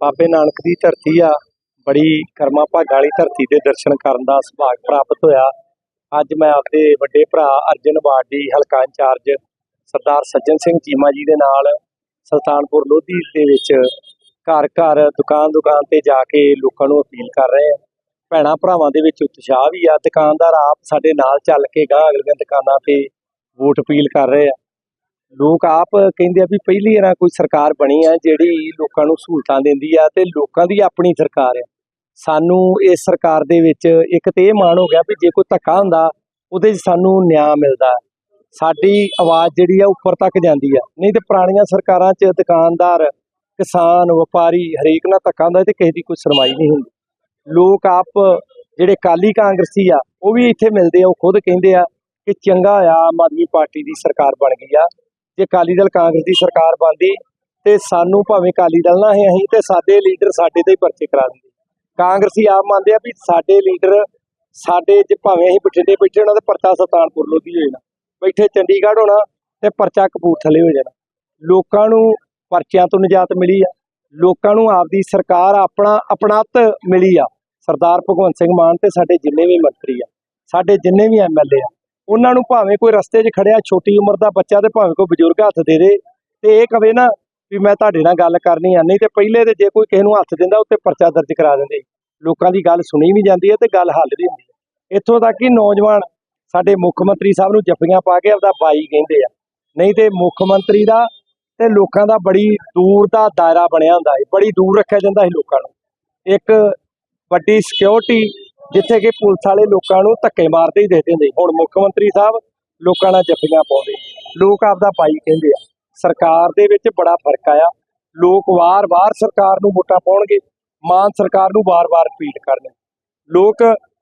ਬਾਬੇ ਨਾਨਕ ਦੀ ਧਰਤੀ ਆ, ਬੜੀ ਕਰਮਾ ਭਾਗਾਂ ਵਾਲੀ ਧਰਤੀ ਦੇ ਦਰਸ਼ਨ ਕਰਨ ਦਾ ਸੁਭਾਗ ਪ੍ਰਾਪਤ ਹੋਇਆ। ਅੱਜ ਮੈਂ ਆਪਦੇ ਵੱਡੇ ਭਰਾ ਅਰਜਨ ਵਾਰਡੀ ਹਲਕਾ ਇੰਚਾਰਜ ਸਰਦਾਰ ਸੱਜਣ ਸਿੰਘ ਚੀਮਾ ਜੀ ਦੇ ਨਾਲ ਸੁਲਤਾਨਪੁਰ ਲੋਧੀ ਦੇ ਵਿੱਚ ਘਰ ਘਰ ਦੁਕਾਨ ਦੁਕਾਨ ਤੇ ਜਾ ਕੇ ਲੋਕਾਂ ਨੂੰ ਅਪੀਲ ਕਰ ਰਹੇ ਆ ਭੈਣਾਂ ਭਰਾਵਾਂ ਦੇ ਵਿੱਚ ਉਤਸ਼ਾਹ ਵੀ ਆ। ਦੁਕਾਨਦਾਰ ਆਪ ਸਾਡੇ ਨਾਲ ਚੱਲ ਕੇ ਗਾਂ ਅਗਲੀਆਂ ਦੁਕਾਨਾਂ ਤੇ ਵੋਟ ਅਪੀਲ ਕਰ ਰਹੇ ਆ। ਲੋਕ ਆਪ ਕਹਿੰਦੇ ਆ ਵੀ ਪਹਿਲੀ ਵਾਰ ਕੋਈ ਸਰਕਾਰ ਬਣੀ ਆ ਜਿਹੜੀ ਲੋਕਾਂ ਨੂੰ ਸਹੂਲਤਾਂ ਦਿੰਦੀ ਆ ਤੇ ਲੋਕਾਂ ਦੀ ਆਪਣੀ ਸਰਕਾਰ ਆ। ਸਾਨੂੰ ਇਸ ਸਰਕਾਰ ਦੇ ਵਿੱਚ ਇੱਕ ਤੇ ਇਹ ਮਾਣ ਹੋ ਗਿਆ ਵੀ ਜੇ ਕੋਈ ਧੱਕਾ ਹੁੰਦਾ, ਉਹਦੇ 'ਚ ਸਾਨੂੰ ਨਿਆਂ ਮਿਲਦਾ। ਸਾਡੀ ਆਵਾਜ਼ ਜਿਹੜੀ ਆ ਉੱਪਰ ਤੱਕ ਜਾਂਦੀ ਆ। ਨਹੀਂ ਤੇ ਪੁਰਾਣੀਆਂ ਸਰਕਾਰਾਂ 'ਚ ਦੁਕਾਨਦਾਰ, ਕਿਸਾਨ, ਵਪਾਰੀ ਹਰੇਕ ਨਾਲ ਧੱਕਾ ਹੁੰਦਾ ਤੇ ਕਿਸੇ ਦੀ ਕੋਈ ਸੁਣਵਾਈ ਨਹੀਂ ਹੁੰਦੀ। ਲੋਕ ਆਪ ਜਿਹੜੇ ਕਾਲੀ ਕਾਂਗਰਸੀ ਆ, ਉਹ ਵੀ ਇੱਥੇ ਮਿਲਦੇ ਆ, ਉਹ ਖੁਦ ਕਹਿੰਦੇ ਆ ਕਿ ਚੰਗਾ ਆ, ਆਮ ਆਦਮੀ ਪਾਰਟੀ ਦੀ ਸਰਕਾਰ ਬਣ ਗਈ ਆ। ਜੇ ਅਕਾਲੀ ਦਲ ਕਾਂਗਰਸ ਦੀ ਸਰਕਾਰ ਬਣਦੀ ਤੇ ਸਾਨੂੰ ਭਾਵੇਂ ਅਕਾਲੀ ਦਲ ਨਾ ਹੈ ਅਸੀਂ ਤੇ ਸਾਡੇ ਲੀਡਰ ਸਾਡੇ ਤੇ ਹੀ ਪਰਚੇ ਕਰਾ ਦਿੰਦੇ। ਕਾਂਗਰਸੀ ਆਪ ਮੰਨਦੇ ਆ ਵੀ ਸਾਡੇ ਲੀਡਰ ਸਾਡੇ ਜੇ ਭਾਵੇਂ ਅਸੀਂ ਬਠਿੰਡੇ ਬੈਠੇ ਹੋਣਾ ਤੇ ਪਰਚਾ ਸੁਲਤਾਨਪੁਰ ਲੋਧੀ ਹੋ ਜਾਣਾ, ਬੈਠੇ ਚੰਡੀਗੜ੍ਹ ਹੋਣਾ ਤੇ ਪਰਚਾ ਕਪੂਰਥਲੇ ਹੋ ਜਾਣਾ। ਲੋਕਾਂ ਨੂੰ ਪਰਚਿਆਂ ਤੋਂ ਨਿਜਾਤ ਮਿਲੀ ਆ, ਲੋਕਾਂ ਨੂੰ ਆਪਦੀ ਸਰਕਾਰ ਆਪਣਾ ਆਪਣਤ ਮਿਲੀ ਆ। ਸਰਦਾਰ ਭਗਵੰਤ ਸਿੰਘ ਮਾਨ ਤੇ ਸਾਡੇ ਜਿੰਨੇ ਵੀ ਮੰਤਰੀ ਆ, ਸਾਡੇ ਜਿੰਨੇ ਵੀ ਐਮਐਲਏ ਆ ਉਹਨਾਂ ਨੂੰ ਭਾਵੇਂ ਕੋਈ ਰਸਤੇ 'ਚ ਖੜਿਆ, ਛੋਟੀ ਉਮਰ ਦਾ ਬੱਚਾ ਤੇ ਭਾਵੇਂ ਕੋਈ ਬਜ਼ੁਰਗ ਹੱਥ ਦੇ ਦੇ ਤੇ ਇਹ ਕਵੇ ਨਾ ਵੀ ਮੈਂ ਤੁਹਾਡੇ ਨਾਲ ਗੱਲ ਕਰਨੀ ਆ, ਨਹੀਂ ਤੇ ਪਹਿਲੇ ਤੇ ਜੇ ਕੋਈ ਕਿਸੇ ਨੂੰ ਹੱਥ ਦਿੰਦਾ ਉੱਤੇ ਪਰਚਾ ਦਰਜ ਕਰਾ ਦਿੰਦੇ। ਲੋਕਾਂ ਦੀ ਗੱਲ ਸੁਣੀ ਵੀ ਜਾਂਦੀ ਹੈ ਤੇ ਗੱਲ ਹੱਲ ਵੀ ਹੁੰਦੀ ਹੈ। ਇੱਥੋਂ ਤੱਕ ਕਿ ਨੌਜਵਾਨ ਸਾਡੇ ਮੁੱਖ ਮੰਤਰੀ ਸਾਹਿਬ ਨੂੰ ਜੱਫੀਆਂ ਪਾ ਕੇ ਆਪਦਾ ਬਾਈ ਕਹਿੰਦੇ ਆ। ਨਹੀਂ ਤੇ ਮੁੱਖ ਮੰਤਰੀ ਦਾ ਤੇ ਲੋਕਾਂ ਦਾ ਬੜੀ ਦੂਰ ਦਾ ਦਾਇਰਾ ਬਣਿਆ ਹੁੰਦਾ ਹੈ, ਬੜੀ ਦੂਰ ਰੱਖਿਆ ਜਾਂਦਾ ਹੈ ਲੋਕਾਂ ਨੂੰ। ਇੱਕ ਵੱਡੀ ਸਿਕਿਉਰਿਟੀ ਜਿੱਥੇ ਕਿ ਪੁਲਿਸ ਵਾਲੇ ਲੋਕਾਂ ਨੂੰ ਧੱਕੇ ਮਾਰਦੇ ਹੀ ਦੇ ਹੁੰਦੇ ਹੁਣ ਮੁੱਖ ਮੰਤਰੀ ਸਾਹਿਬ ਲੋਕਾਂ ਨਾਲ ਜੱਫੀਆਂ ਪਾਉਂਦੇ ਲੋਕ ਆਪਦਾ ਭਾਈ ਕਹਿੰਦੇ ਆ, ਸਰਕਾਰ ਦੇ ਵਿੱਚ ਬੜਾ ਫ਼ਰਕ ਆਇਆ। ਲੋਕ ਵਾਰ-ਵਾਰ ਸਰਕਾਰ ਨੂੰ ਵੋਟਾਂ ਪਾਉਣਗੇ, ਮਾਨ ਸਰਕਾਰ ਨੂੰ ਵਾਰ-ਵਾਰ ਰਿਪੀਟ ਕਰਨਗੇ। ਲੋਕ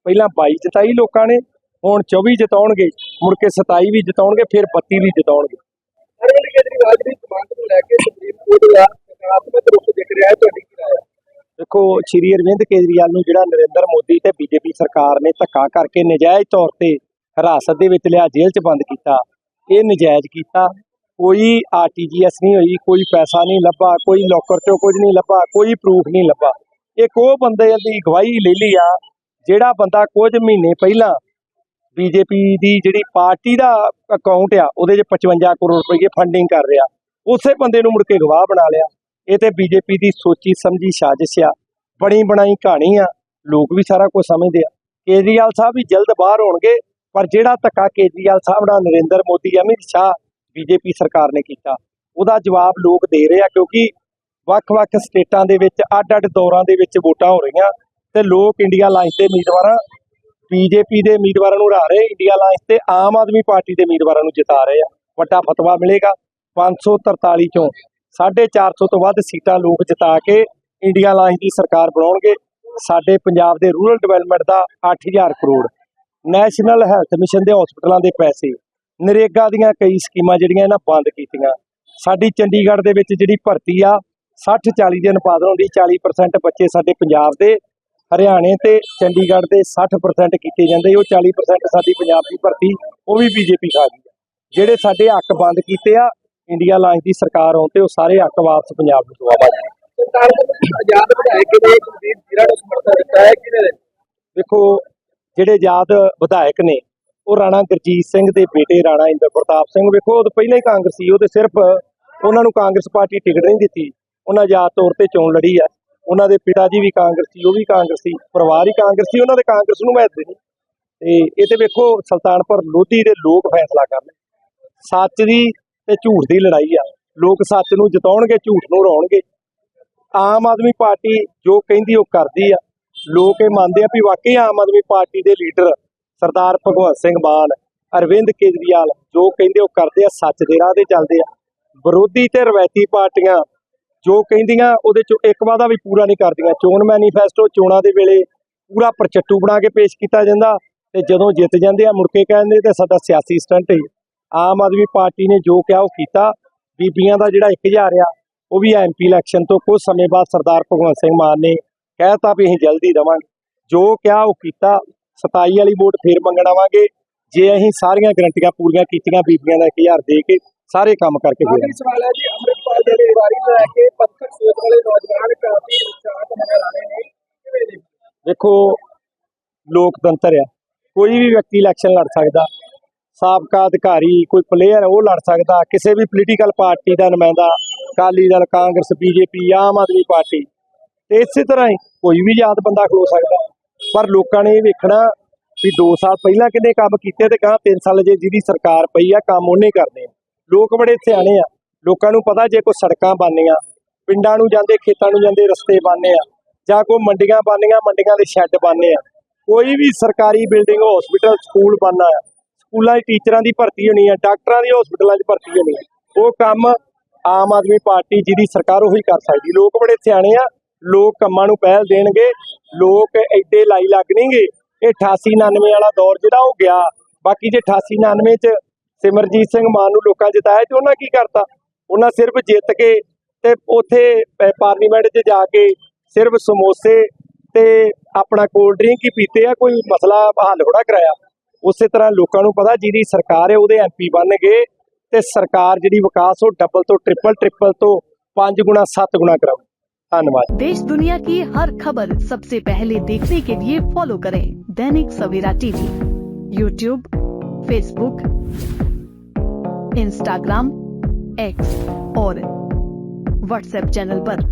ਪਹਿਲਾਂ 22 ਜਿਤਾਈ ਲੋਕਾਂ ਨੇ, ਹੁਣ 24 ਜਿਤਾਉਣਗੇ, ਮੁੜ ਕੇ 27 ਵੀ ਜਿਤਾਉਣਗੇ, ਫਿਰ 32 ਵੀ ਜਿਤਾਉਣਗੇ। ਅਰਵਿੰਦ ਕੇਜਰੀਵਾਲ ਦੀ ਸਮਾਂਤ ਨੂੰ ਲੈ ਕੇ ਸੁਪਰੀਮ ਕੋਰਟ ਦਾ ਸਕਾਰਾਤਮਕ ਰੁਖ ਦਿਖ ਰਿਹਾ ਹੈ ਤੁਹਾਡੀ ਕੀ ਰਾਏ ਹੈ ਦੇਖੋ ਸ਼੍ਰੀ ਅਰਵਿੰਦ ਕੇਜਰੀਵਾਲ ਨੂੰ ਜਿਹੜਾ ਨਰਿੰਦਰ ਮੋਦੀ ਤੇ ਬੀਜੇਪੀ ਸਰਕਾਰ ਨੇ ਧੱਕਾ ਕਰਕੇ ਨਜਾਇਜ਼ ਤੌਰ ਤੇ ਹਿਰਾਸਤ ਦੇ ਵਿੱਚ ਲਿਆ, ਜੇਲ੍ਹ 'ਚ ਬੰਦ ਕੀਤਾ, ਇਹ ਨਜਾਇਜ਼ ਕੀਤਾ। ਕੋਈ ਆਰਟੀਜੀਐਸ ਨਹੀਂ ਹੋਈ, ਕੋਈ ਪੈਸਾ ਨਹੀਂ ਲੱਭਾ, ਕੋਈ ਲੋਕਰ 'ਚੋਂ ਕੁਝ ਨਹੀਂ ਲੱਭਾ, ਕੋਈ ਪ੍ਰੂਫ ਨਹੀਂ ਲੱਭਾ। ਇੱਕ ਉਹ ਬੰਦੇ ਦੀ ਗਵਾਹੀ ਲੈ ਲਈ ਆ, ਜਿਹੜਾ ਬੰਦਾ ਕੁਝ ਮਹੀਨੇ ਪਹਿਲਾਂ ਬੀਜੇਪੀ ਦੀ ਜਿਹੜੀ ਪਾਰਟੀ ਦਾ ਅਕਾਊਂਟ ਆ, ਉਹਦੇ 'ਚ 55 ਕਰੋੜ ਰੁਪਏ ਫੰਡਿੰਗ ਕਰ ਰਿਹਾ। ਉਸੇ ਬੰਦੇ ਨੂੰ ਮੁੜ ਕੇ ਗਵਾਹ ਬਣਾ ਲਿਆ। ਇਹ ਤੇ ਬੀਜੇਪੀ ਦੀ ਸੋਚੀ ਸਮਝੀ ਸਾਜ਼ਿਸ਼ ਆ। ਬਣੀ ਬਣਾਈ ਕਹਾਣੀ ਆ, ਲੋਕ ਵੀ ਸਾਰਾ ਕੁਝ ਸਮਝਦੇ ਆ। ਕੇਜਰੀਵਾਲ ਸਾਹਿਬ ਵੀ ਜਲਦ ਬਾਹਰ ਹੋਣਗੇ, ਪਰ ਜਿਹੜਾ ਧੱਕਾ ਕੇਜਰੀਵਾਲ ਸਾਹਿਬ ਨਾਲ ਨਰਿੰਦਰ ਮੋਦੀ, ਅਮਿਤ ਸ਼ਾਹ, ਬੀਜੇਪੀ ਸਰਕਾਰ ਨੇ ਕੀਤਾ, ਉਹਦਾ ਜਵਾਬ ਲੋਕ ਦੇ ਰਹੇ ਆ, ਕਿਉਂਕਿ ਵੱਖ-ਵੱਖ ਸਟੇਟਾਂ ਦੇ ਵਿੱਚ, ਅੱਡ-ਅੱਡ ਦੌਰਾਂ ਦੇ ਵਿੱਚ ਵੋਟਾਂ ਹੋ ਰਹੀਆਂ, ਤੇ ਲੋਕ ਇੰਡੀਆ ਅਲਾਈਅੰਸ ਦੇ ਉਮੀਦਵਾਰਾਂ, ਬੀਜੇਪੀ ਦੇ ਉਮੀਦਵਾਰਾਂ ਨੂੰ ਹਰਾ ਰਹੇ, ਇੰਡੀਆ ਅਲਾਈਅੰਸ ਤੇ ਆਮ ਆਦਮੀ ਪਾਰਟੀ ਦੇ ਉਮੀਦਵਾਰਾਂ ਨੂੰ ਜਿਤਾ ਰਹੇ ਆ। ਵੱਡਾ ਫਤਵਾ ਮਿਲੇਗਾ 543 ਚੋਂ 450 ਤੋਂ ਵੱਧ ਸੀਟਾਂ ਲੋਕ ਜਿਤਾ ਕੇ ਇੰਡੀਆ ਅਲਾਈਅੰਸ ਦੀ ਸਰਕਾਰ ਬਣਾਉਣਗੇ, ਸਾਡੇ ਪੰਜਾਬ ਦੇ ਰੂਰਲ ਡਿਵੈਲਪਮੈਂਟ ਦਾ 8000 ਕਰੋੜ। ਨੈਸ਼ਨਲ ਹੈਲਥ ਮਿਸ਼ਨ ਦੇ ਹਸਪਤਾਲਾਂ ਦੇ ਪੈਸੇ, ਨਰੇਗਾ ਦੀਆਂ ਕਈ ਸਕੀਮਾਂ ਜਿਹੜੀਆਂ ਇਹਨਾਂ ਬੰਦ ਕੀਤੀਆਂ। ਸਾਡੀ ਚੰਡੀਗੜ੍ਹ ਦੇ ਵਿੱਚ ਜਿਹੜੀ ਭਰਤੀ ਆ 60 40 ਦੇ ਅਨੁਪਾਤ ਹੁੰਦੀ 40% ਬੱਚੇ ਸਾਡੇ ਪੰਜਾਬ ਦੇ, ਹਰਿਆਣੇ ਤੇ ਚੰਡੀਗੜ੍ਹ ਦੇ 60% ਕੀਤੇ ਜਾਂਦੇ, ਉਹ 40% ਸਾਡੀ ਪੰਜਾਬ ਦੀ ਭਰਤੀ, ਉਹ ਵੀ ਬੀਜੇਪੀ ਖਾ ਗਈ। ਜਿਹੜੇ ਸਾਡੇ ਹੱਕ ਬੰਦ ਕੀਤੇ ਆ, ਇੰਡੀਆ ਲਾਈਨ ਦੀ ਸਰਕਾਰ ਆਉਣ ਤੇ ਉਹ ਸਾਰੇ ਹੱਕ ਵਾਪਸ ਪੰਜਾਬ ਨੂੰ ਦਵਾਵਾਂਗੇ। ਸਰਕਾਰ ਨੇ ਆਜ਼ਾਦ ਵਿਧਾਇਕ ਨੇ ਸੁਦੀਪ ਜੀਰਾ ਨੂੰ ਸਮਰਥਨ ਦਿੱਤਾ ਹੈ ਕਿਹਨੇ ਨੇ ਦੇਖੋ, ਜਿਹੜੇ ਆਜ਼ਾਦ ਵਿਧਾਇਕ ਨੇ, ਉਹ ਰਾਣਾ ਗੁਰਜੀਤ ਸਿੰਘ ਦੇ ਬੇਟੇ ਰਾਣਾ ਇੰਦਰ ਪ੍ਰਤਾਪ ਸਿੰਘ, ਵੇਖੋ, ਉਹ ਪਹਿਲਾਂ ਹੀ ਕਾਂਗਰਸੀ ਉਹ ਤੇ ਸਿਰਫ ਉਹਨਾਂ ਨੂੰ ਕਾਂਗਰਸ ਪਾਰਟੀ ਟਿਕਟ ਨਹੀਂ ਦਿੱਤੀ, ਉਹਨਾਂ ਆਜ਼ਾਦ ਤੌਰ ਤੇ ਚੋਣ ਲੜੀ ਆ। ਉਹਨਾਂ ਦੇ ਪਿਤਾ ਜੀ ਵੀ ਕਾਂਗਰਸੀ ਉਹ ਵੀ ਕਾਂਗਰਸੀ ਪਰਿਵਾਰ ਹੀ ਕਾਂਗਰਸੀ ਉਹਨਾਂ ਦੇ ਕਾਂਗਰਸ ਨੂੰ ਮਹੱਤਵ ਨਹੀਂ। ਤੇ ਇਹ ਤੇ ਵੇਖੋ, ਸੁਲਤਾਨਪੁਰ ਲੋਧੀ ਦੇ ਲੋਕ ਫੈਸਲਾ ਕਰਨ ਸੱਚ ਦੀ ਤੇ ਝੂਠ ਦੀ ਲੜਾਈ ਆ। ਲੋਕ ਸੱਚ ਨੂੰ ਜਿਤਾਉਣਗੇ, ਝੂਠ ਨੂੰ ਰੋਣਗੇ ਆਮ ਆਦਮੀ ਪਾਰਟੀ ਜੋ ਕਹਿੰਦੀ ਉਹ ਕਰਦੀ ਆ, ਲੋਕ ਇਹ ਮੰਨਦੇ ਆ ਵੀ ਵਾਕਈ ਆਮ ਆਦਮੀ ਪਾਰਟੀ ਦੇ ਲੀਡਰ ਸਰਦਾਰ ਭਗਵੰਤ ਸਿੰਘ ਮਾਨ, ਅਰਵਿੰਦ ਕੇਜਰੀਵਾਲ ਜੋ ਕਹਿੰਦੇ ਉਹ ਕਰਦੇ ਆ, ਸੱਚ ਦੇ ਰਾਹ ਤੇ ਚੱਲਦੇ ਆ। ਵਿਰੋਧੀ ਤੇ ਰਵਾਇਤੀ ਪਾਰਟੀਆਂ ਜੋ ਕਹਿੰਦੀਆਂ ਉਹਦੇ ਚੋਂ ਇੱਕ ਵਾਦਾ ਵੀ ਪੂਰਾ ਨਹੀਂ ਕਰਦੀਆਂ। ਚੋਣ ਮੈਨੀਫੈਸਟੋ ਚੋਣਾਂ ਦੇ ਵੇਲੇ ਪੂਰਾ ਪ੍ਰਚੱਟੂ ਬਣਾ ਕੇ ਪੇਸ਼ ਕੀਤਾ ਜਾਂਦਾ ਤੇ ਜਦੋਂ ਜਿੱਤ ਜਾਂਦੇ ਆ, ਮੁੜ ਕੇ ਕਹਿੰਦੇ ਤੇ ਸਾਡਾ ਸਿਆਸੀ ਸਟੰਟ ਹੈ ਆਮ ਆਦਮੀ ਪਾਰਟੀ ਨੇ ਜੋ ਕਿਹਾ ਉਹ ਕੀਤਾ। ਬੀਬੀਆਂ ਦਾ ਜਿਹੜਾ 1000 ਆ ਉਹ ਵੀ ਐਮਪੀ ਇਲੈਕਸ਼ਨ ਤੋਂ ਕੁਝ ਸਮੇਂ ਬਾਅਦ ਸਰਦਾਰ ਭਗਵੰਤ ਸਿੰਘ ਮਾਨ ਨੇ ਕਹਿਤਾ ਵੀ ਅਸੀਂ ਜਲਦੀ ਦੇਵਾਂਗੇ। ਜੋ ਕਿਹਾ ਉਹ ਕੀਤਾ। 27 ਵਾਲੀ ਵੋਟ ਫੇਰ ਮੰਗਣ ਆਵਾਂਗੇ। ਜੇ ਅਸੀਂ ਸਾਰੀਆਂ ਗਰੰਟੀਆਂ ਪੂਰੀਆਂ ਕੀਤੀਆਂ ਬੀਬੀਆਂ ਦਾ 1000 ਦੇ ਕੇ ਸਾਰੇ ਕੰਮ ਕਰਕੇ ਫੇਰ ਆਖਰੀ ਸਵਾਲ ਹੈ ਜੀ ਅੰਮ੍ਰਿਤਪਾਲ ਦੇ ਦੀਵਾਰੀ ਨੂੰ ਲੈ ਕੇ ਪੱਥਰ ਸੋਚ ਵਾਲੇ ਨੌਜਵਾਨ ਕਾਫੀ ਉਤਸ਼ਾਹਤ ਨਜ਼ਰ ਆ ਰਹੇ ਨੇ। ਕਿਵੇਂ ਦੇ ਦੇਖੋ ਲੋਕਤੰਤਰ ਆ। ਕੋਈ ਵੀ ਵਿਅਕਤੀ ਇਲੈਕਸ਼ਨ ਲੜ ਸਕਦਾ। ਸਾਬਕਾ ਅਧਿਕਾਰੀ ਕੋਈ ਪਲੇਅਰ ਉਹ ਲੜ ਸਕਦਾ। ਕਿਸੇ ਵੀ ਪੋਲੀਟੀਕਲ ਪਾਰਟੀ ਦਾ ਨੁਮਾਇੰਦਾ ਅਕਾਲੀ ਦਲ, ਕਾਂਗਰਸ, ਬੀਜੇਪੀ, ਆਮ ਆਦਮੀ ਪਾਰਟੀ। ਤੇ ਇਸੇ ਤਰ੍ਹਾਂ ਹੀ ਕੋਈ ਵੀ ਯਾਦ ਬੰਦਾ ਖਲੋ ਸਕਦਾ। ਪਰ ਲੋਕਾਂ ਨੇ ਇਹ ਵੇਖਣਾ ਵੀ 2 ਸਾਲ ਪਹਿਲਾਂ ਕਿੰਨੇ ਕੰਮ ਕੀਤੇ ਤੇ ਗਾਂ 3 ਸਾਲ ਜੇ ਜਿਹਦੀ ਸਰਕਾਰ ਪਈ ਆ, ਕੰਮ ਉਹਨੇ ਕਰਨੇ ਆ। ਲੋਕ ਬੜੇ ਸਿਆਣੇ ਆ। ਲੋਕਾਂ ਨੂੰ ਪਤਾ ਜੇ ਕੋਈ ਸੜਕਾਂ ਬਣਨੀਆਂ, ਪਿੰਡਾਂ ਨੂੰ ਜਾਂਦੇ, ਖੇਤਾਂ ਨੂੰ ਜਾਂਦੇ, ਰਸਤੇ ਬਣਨੇ ਆ, ਜਾਂ ਕੋਈ ਮੰਡੀਆਂ ਬਣਨੀਆਂ, ਮੰਡੀਆਂ ਦੇ ਸ਼ੈੱਡ ਬਣਨੇ ਆ। ਕੋਈ ਵੀ ਸਰਕਾਰੀ ਬਿਲਡਿੰਗ ਹਸਪੀਟਲ ਸਕੂਲ ਬਣਨਾ ਆ। ਸਕੂਲਾਂ ਦੇ ਟੀਚਰਾਂ ਦੀ ਭਰਤੀ ਹੋਣੀ ਆ, ਡਾਕਟਰਾਂ ਦੀ ਹਸਪੀਟਲਾਂ 'ਚ ਭਰਤੀ ਹੋਣੀ ਆ। ਉਹ ਕੰਮ ਆਮ ਆਦਮੀ ਪਾਰਟੀ ਜਿਹਦੀ ਸਰਕਾਰ ਉਹੀ ਕਰ ਸਕਦੀ। ਲੋਕ ਬੜੇ ਸਿਆਣੇ ਆ, ਲੋਕ ਕੰਮਾਂ ਨੂੰ ਪਹਿਲ ਦੇਣਗੇ, ਲੋਕ ਐਡੇ ਲਾਈ ਲੱਗਣਗੇ ਇਹ 88 99 ਵਾਲਾ ਦੌਰ ਜਿਹੜਾ ਉਹ ਗਿਆ। ਬਾਕੀ ਜੇ 88 99 ਚ ਸਿਮਰਜੀਤ ਸਿੰਘ ਮਾਨ ਨੂੰ ਲੋਕਾਂ ਜਿਤਾਇਆ ਤੇ ਉਹਨਾਂ ਕੀ ਕਰਤਾ? ਉਹਨਾਂ ਸਿਰਫ ਜਿੱਤ ਕੇ ਤੇ ਉੱਥੇ ਪਾਰਲੀਮੈਂਟ 'ਚ ਜਾ ਕੇ ਸਿਰਫ ਸਮੋਸੇ ਤੇ ਆਪਣਾ ਕੋਲਡ ਡਰਿੰਕ ਹੀ ਪੀਤੇ ਆ, ਕੋਈ ਮਸਲਾ ਹੱਲ ਥੋੜਾ ਕਰਾਇਆ। ਉਸੇ ਤਰ੍ਹਾਂ ਲੋਕਾਂ ਨੂੰ ਪਤਾ ਜਿਹਦੀ ਸਰਕਾਰ ਹੈ, ਉਹਦੇ ਐਮਪੀ ਗਏ। ਤੇ ਸਰਕਾਰ ਜਿਹੜੀ ਵਿਕਾਸ ਉਹ ਡਬਲ ਤੋਂ ਟ੍ਰਿਪਲ ਟ੍ਰਿਪਲ ਤੋਂ 5 ਗੁਣਾ 7 ਗੁਣਾ ਕਰਾਉ ਧੰਨਵਾਦ देश दुनिया की हर खबर सबसे पहले देखने के लिए फॉलो करें Dainik Savera TV YouTube Facebook Instagram X और व्हाट्सएप चैनल पर।